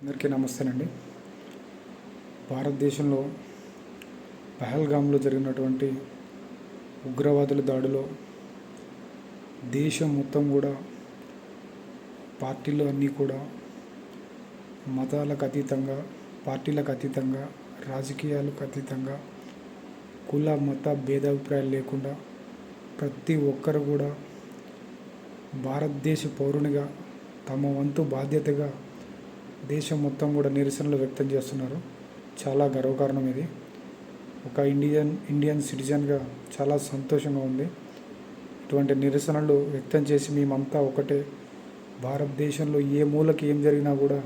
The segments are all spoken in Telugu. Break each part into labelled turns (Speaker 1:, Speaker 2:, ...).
Speaker 1: అందరికీ నమస్తేనండి. భారతదేశంలో పహల్గామ్లో జరిగినటువంటి ఉగ్రవాదుల దాడిలో దేశం మొత్తం కూడా పార్టీలు అన్నీ కూడా మతాలకు అతీతంగా పార్టీలకు అతీతంగా రాజకీయాలకు అతీతంగా కుల మత భేదాభిప్రాయాలు లేకుండా ప్రతి ఒక్కరు కూడా భారతదేశ పౌరునిగా తమ వంతు బాధ్యతగా దేశం మొత్తం కూడా నిరసనలు వ్యక్తం చేస్తున్నారు. చాలా గర్వకారణం ఇది. ఒక ఇండియన్ ఇండియన్ సిటిజన్గా చాలా సంతోషంగా ఉంది. ఇటువంటి నిరసనలు వ్యక్తం చేసి మేమంతా ఒకటే. భారతదేశంలో ఏ మూలకి ఏం జరిగినా కూడా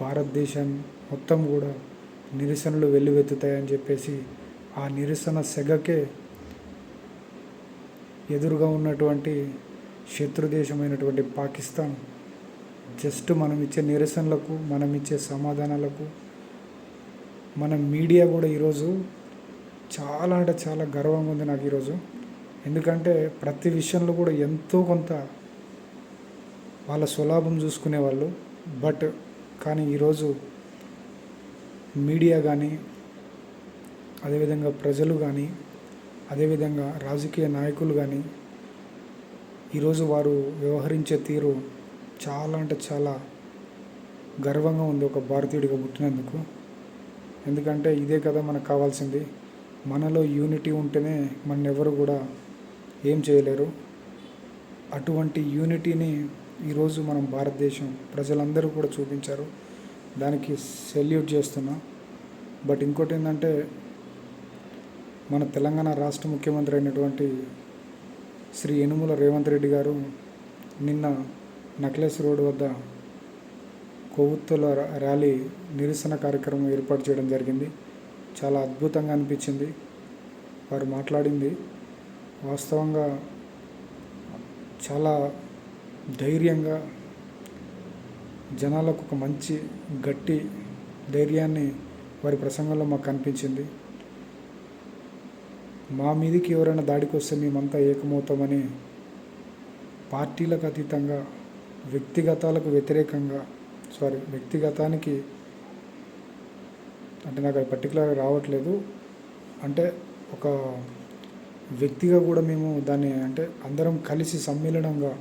Speaker 1: భారతదేశం మొత్తం కూడా నిరసనలు వెల్లువెత్తుతాయని చెప్పేసి ఆ నిరసన సెగకే ఎదురుగా ఉన్నటువంటి శత్రుదేశమైనటువంటి పాకిస్తాన్ జస్ట్ మనం ఇచ్చే నిరసనలకు మనం ఇచ్చే సమాధానాలకు మన మీడియా కూడా ఈరోజు చాలా అంటే చాలా గర్వంగా ఉంది నాకు ఈరోజు. ఎందుకంటే ప్రతి విషయంలో కూడా ఎంతో కొంత వాళ్ళ స్వలాభం చూసుకునేవాళ్ళు బట్ కానీ ఈరోజు మీడియా కానీ అదేవిధంగా ప్రజలు కానీ అదేవిధంగా రాజకీయ నాయకులు కానీ ఈరోజు వారు వ్యవహరించే తీరు చాలా అంటే చాలా గర్వంగా ఉంది ఒక భారతీయుడిగా పుట్టినందుకు. ఎందుకంటే ఇదే కదా మనకు కావాల్సింది. మనలో యూనిటీ ఉంటేనే మన ఎవరు కూడా ఏం చేయలేరు. అటువంటి యూనిటీని ఈరోజు మనం భారతదేశం ప్రజలందరూ కూడా చూపించారు. దానికి సెల్యూట్ చేస్తున్నా. బట్ ఇంకోటి ఏంటంటే మన తెలంగాణ రాష్ట్ర ముఖ్యమంత్రి అయినటువంటి శ్రీ యనుమల రేవంత్ రెడ్డి గారు నిన్న నెక్లెస్ రోడ్ వద్ద కొవ్వొత్తుల ర్యాలీ నిరసన కార్యక్రమం ఏర్పాటు చేయడం జరిగింది. చాలా అద్భుతంగా అనిపించింది. వారు మాట్లాడింది. వాస్తవంగా చాలా ధైర్యంగా జనాలకు ఒక మంచి గట్టి ధైర్యాన్ని వారి ప్రసంగంలో మాకు కనిపించింది మా మీదకి ఎవరైనా దాడికి వస్తే మేమంతా ఏకమవుతామని పార్టీలకు అతీతంగా వ్యక్తిగతాలకు వ్యతిరేకంగా సారీ వ్యక్తిగతానికి అంటే నాకు అది పర్టికులర్గా రావట్లేదు. అంటే ఒక వ్యక్తిగా కూడా మేము దాన్ని అంటే అందరం కలిసి సమ్మేళనంగా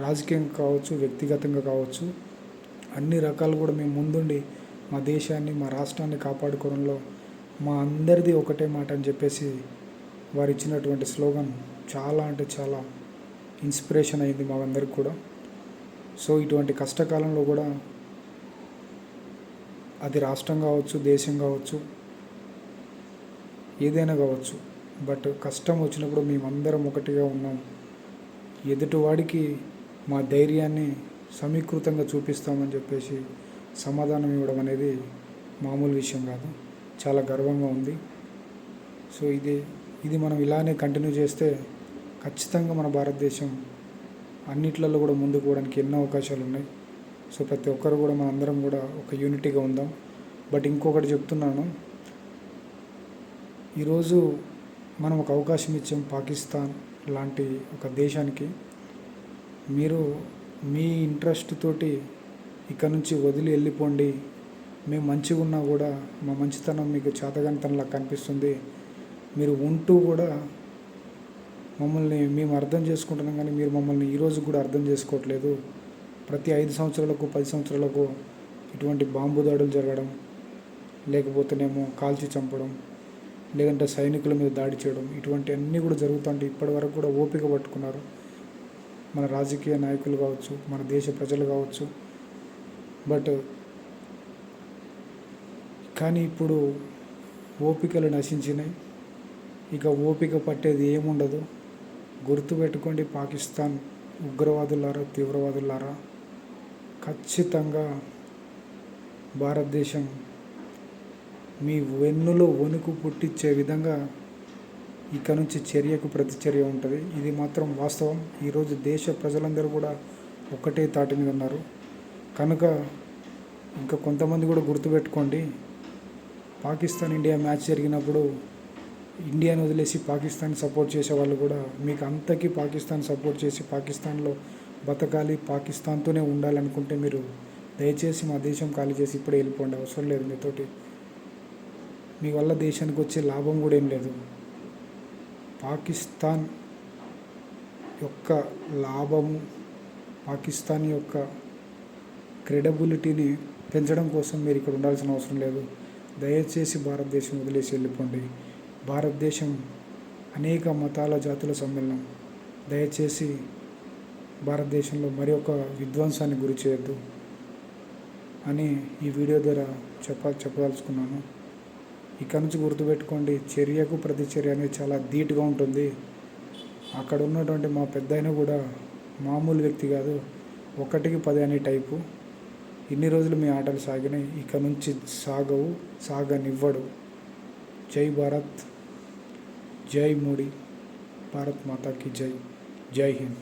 Speaker 1: రాజకీయం కావచ్చు వ్యక్తిగతంగా కావచ్చు అన్ని రకాలు కూడా మేము ముందుండి మా దేశాన్ని మా రాష్ట్రాన్ని కాపాడుకోవడంలో మా అందరిది ఒకటే మాట అని చెప్పేసి వారు ఇచ్చినటువంటి స్లోగన్ చాలా అంటే చాలా ఇన్స్పిరేషన్ అయింది మా అందరికి కూడా. సో ఇటువంటి కష్టకాలంలో కూడా అది రాష్ట్రం కావచ్చు దేశం కావచ్చు ఏదైనా కావచ్చు. బట్ కష్టం వచ్చినప్పుడు మేమందరం ఒకటిగా ఉన్నాం. ఎదుటివాడికి మా ధైర్యాన్ని సమీకృతంగా చూపిస్తామని చెప్పేసి సమాధానం ఇవ్వడం అనేది మామూలు విషయం కాదు. చాలా గర్వంగా ఉంది. సో ఇది ఇది మనం ఇలానే కంటిన్యూ చేస్తే ఖచ్చితంగా మన భారతదేశం అన్నిట్లలో కూడా ముందుకు పోవడానికి ఎన్నో అవకాశాలు ఉన్నాయి. సో ప్రతి ఒక్కరు కూడా మన అందరం కూడా ఒక యూనిటీగా ఉందాం. బట్ ఇంకొకటి చెప్తున్నాను. ఈరోజు మనం ఒక అవకాశం ఇచ్చాం పాకిస్తాన్ లాంటి ఒక దేశానికి. మీరు మీ ఇంట్రెస్ట్ తోటి ఇక్కడ నుంచి వదిలి వెళ్ళిపోండి. మేము మంచిగా ఉన్నా కూడా మా మంచితనం మీకు చేతగానితనంలా కనిపిస్తుంది. మీరు ఉంటూ కూడా మమ్మల్ని మేము అర్థం చేసుకుంటున్నాం కానీ మీరు మమ్మల్ని ఈరోజు కూడా అర్థం చేసుకోవట్లేదు. ప్రతి ఐదు సంవత్సరాలకు పది సంవత్సరాలకు ఇటువంటి బాంబు దాడులు జరగడం లేకపోతేనేమో కాల్చి చంపడం లేదంటే సైనికుల మీద దాడి చేయడం ఇటువంటి అన్నీ కూడా జరుగుతుంటే ఇప్పటి వరకు కూడా ఓపిక పట్టుకున్నారు. మన రాజకీయ నాయకులు కావచ్చు మన దేశ ప్రజలు కావచ్చు. బట్ కానీ ఇప్పుడు ఓపికలు నశించినాయి. ఇక ఓపిక పట్టేది ఏముండదు. గుర్తుపెట్టుకోండి పాకిస్తాన్ ఉగ్రవాదులారా తీవ్రవాదులారా. ఖచ్చితంగా భారతదేశం మీ వెన్నులో వణుకు పుట్టించే విధంగా ఇక నుంచి చర్యకు ప్రతిచర్య ఉంటుంది. ఇది మాత్రం వాస్తవం. ఈరోజు దేశ ప్రజలందరూ కూడా ఒక్కటే తాటి మీద ఉన్నారు. కనుక ఇంకా కొంతమంది కూడా గుర్తుపెట్టుకోండి. పాకిస్తాన్ ఇండియా మ్యాచ్ జరిగినప్పుడు ఇండియాను వదిలేసి పాకిస్తాన్ సపోర్ట్ చేసే వాళ్ళు కూడా మీకు అంతకీ పాకిస్తాన్ సపోర్ట్ చేసి పాకిస్తాన్లో బతకాలి పాకిస్తాన్తోనే ఉండాలనుకుంటే మీరు దయచేసి మా దేశం ఖాళీ చేసి ఇప్పుడే వెళ్ళిపోండి అవసరం లేదు మీతోటి. మీ వల్ల దేశానికి వచ్చే లాభం కూడా ఏం లేదు. పాకిస్తాన్ యొక్క లాభము పాకిస్తాన్ యొక్క క్రెడబిలిటీని పెంచడం కోసం మీరు ఇక్కడ ఉండాల్సిన అవసరం లేదు. దయచేసి భారతదేశం వదిలేసి వెళ్ళిపోండి. భారతదేశం అనేక మతాల జాతుల సమ్మేళనం. దయచేసి భారతదేశంలో మరి ఒక విధ్వంసాన్ని గురి చేయొద్దు అని ఈ వీడియో ద్వారా చెప్ప చెప్పదలుచుకున్నాను. ఇక్కడ నుంచి గుర్తుపెట్టుకోండి చర్యకు ప్రతిచర్య అనేది చాలా ధీటుగా ఉంటుంది. అక్కడ ఉన్నటువంటి మా పెద్ద కూడా మామూలు వ్యక్తి కాదు ఒకటికి పది అనే టైపు. ఇన్ని రోజులు మీ ఆటలు సాగినాయి ఇక నుంచి సాగవు సాగనివ్వడు. జై భారత్. జై మోడీ భారత్ మాతాకి జై జై హింద్